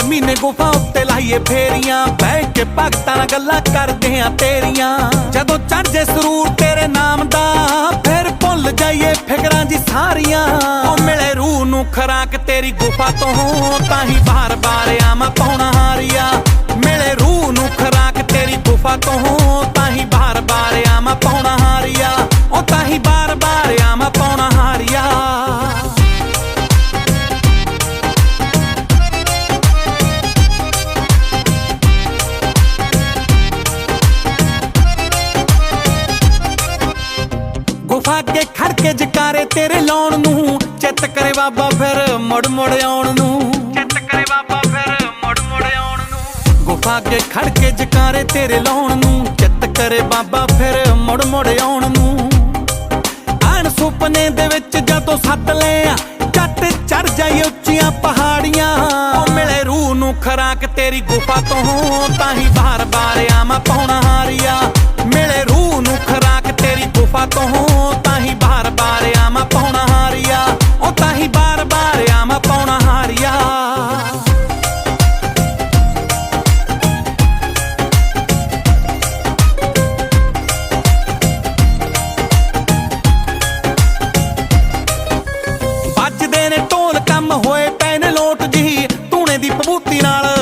ਹਰ ਮਹੀਨੇ ਗੁਫਾ ਉੱਤੇ ਲਾਈਏ ਫੇਰੀਆਂ। ਬਹਿ ਕੇ ਭਗਤਾਂ ਨਾਲ ਗੱਲਾਂ ਕਰਦੇ ਆ ਤੇਰੀਆਂ। ਜਦੋਂ ਚੜ ਜੇ ਸਰੂਰ ਤੇਰੇ ਨਾਮ ਦਾ, ਫਿਰ ਭੁੱਲ ਜਾਈਏ ਫਿਕਰਾਂ ਜੀ ਸਾਰੀਆਂ। ਉਹ ਮਿਲੇ ਰੂਹ ਨੂੰ ਖਰਾਕ ਤੇਰੀ ਗੁਫਾ ਤੋਂ ਤਾਂ ਹੀ ਬਾਰ-ਬਾਰ ਆਵਾਂ ਪਾਉਣਾ ਹਾਰੀਆ। ਮਿਲੇ ਰੂਹ ਨੂੰ ਖਰਾਕ ਤੇਰੀ ਗੁਫਾ ਤੋਂ ਅੱਗੇ ਖੜ ਕੇ ਜਕਾਰੇ ਤੇਰੇ ਲਾਉਣ ਨੂੰ। ਚਿੱਤ ਕਰੇ ਬਾਬਾ ਫਿਰ ਮੁੜ ਮੁੜ ਆਉਣ ਨੂੰ। ਚਿੱਤ ਕਰੇ ਬਾਬਾ ਫਿਰ ਮੁੜ ਮੁੜ ਆਉਣ ਨੂੰ। ਗੁਫਾ ਅੱਗੇ ਖੜ ਕੇ ਜਕਾਰੇ ਤੇਰੇ ਲਾਉਣ ਨੂੰ। ਚਿੱਤ ਕਰੇ ਬਾਬਾ ਫਿਰ ਮੁੜ ਮੁੜ ਆਉਣ ਨੂੰ। ਆਣ ਸੁਪਨੇ ਦੇ ਵਿੱਚ ਜਦੋਂ ਸੱਦ ਲਿਆ ਜੱਟ ਚੜ ਜਾਈ ਉੱਚੀਆਂ ਪਹਾੜੀਆਂ। ਉਹ ਮਿਲੇ ਰੂਹ ਨੂੰ ਖਰਾਕ ਤੇਰੀ ਗੁਫਾ ਤੋਂ ਤਾਂ ਹੀ ਬਾਰ-ਬਾਰ ਆਵਾਂ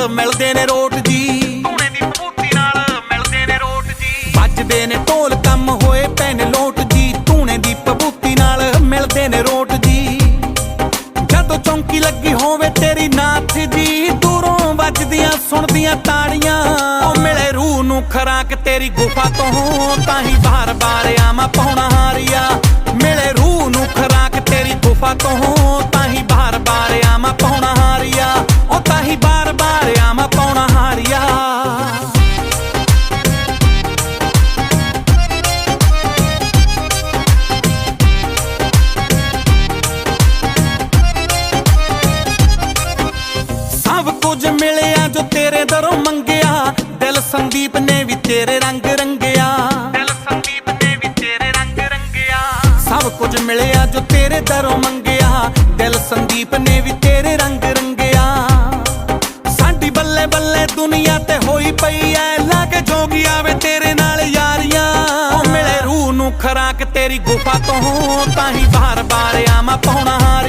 ਮਿਲਦੇ ਨੇ ਰੋਟ ਜੀ। ਧੂਣੇ ਦੀ ਪਬੂਤੀ ਨਾਲ ਮਿਲਦੇ ਨੇ ਰੋਟ ਜੀ। ਵੱਜਦੇ ਨੇ ਢੋਲ ਕੰਮ ਹੋਏ ਪੈ ਨੇ ਲੋਟ ਜੀ। ਧੂਣੇ ਦੀ ਪਬੂਤੀ ਨਾਲ ਮਿਲਦੇ ਨੇ ਰੋਟ ਜੀ। ਜਦੋਂ ਚੌਂਕੀ ਲੱਗੀ ਹੋਵੇ ਤੇਰੀ ਨਾਥ ਜੀ ਦੂਰੋਂ ਵੱਜਦੀਆਂ ਸੁਣਦੀਆਂ ਤਾੜੀਆਂ। ਉਹ ਮਿਲੇ ਰੂਹ ਨੂੰ ਖਰਾਕ ਤੇਰੀ ਗੁਫਾ ਤੋਂ ਤਾਂ ਹੀ ਬਾਰ-ਬਾਰ ਆਵਾਂ ਪਾਉਣਾ ਹਾਰੀਆ। ਮਿਲੇ ਰੂਹ ਨੂੰ ਖਰਾਕ ਤੇਰੀ ਗੁਫਾ ਤੋਂ। ਤੇਰੇ ਦਰੋਂ ਮੰਗਿਆ। ਦਿਲ ਸੰਦੀਪ ਨੇ ਵੀ ਤੇਰੇ ਰੰਗ ਰੰਗਿਆ। ਦਿਲ ਸੰਦੀਪ ਨੇ ਵੀ ਤੇਰੇ ਰੰਗ ਰੰਗਿਆ। ਸਭ ਕੁਝ ਮਿਲਿਆ ਜੋ ਤੇਰੇ ਦਰੋਂ ਮੰਗਿਆ। ਦਿਲ ਸੰਦੀਪ ਨੇ ਵੀ ਤੇਰੇ ਰੰਗ ਰੰਗਿਆ। ਸਾਡੀ ਬੱਲੇ ਬੱਲੇ ਦੁਨੀਆ ਤੇ ਹੋਈ ਪਈ ਐ। ਲਾਗੇ ਜੋਗੀ ਆਵੇ ਤੇਰੇ ਨਾਲ ਯਾਰੀਆਂ। ਮਿਲੇ ਰੂਹ ਨੂੰ ਖਰਾਕ ਤੇਰੀ ਗੁਫਾ ਤੋਂ। ਤਾਂ ਹੀ ਬਾਰ-ਬਾਰ ਆਵਾਂ ਪਾਉਣਾ ਹਾਰੀਆ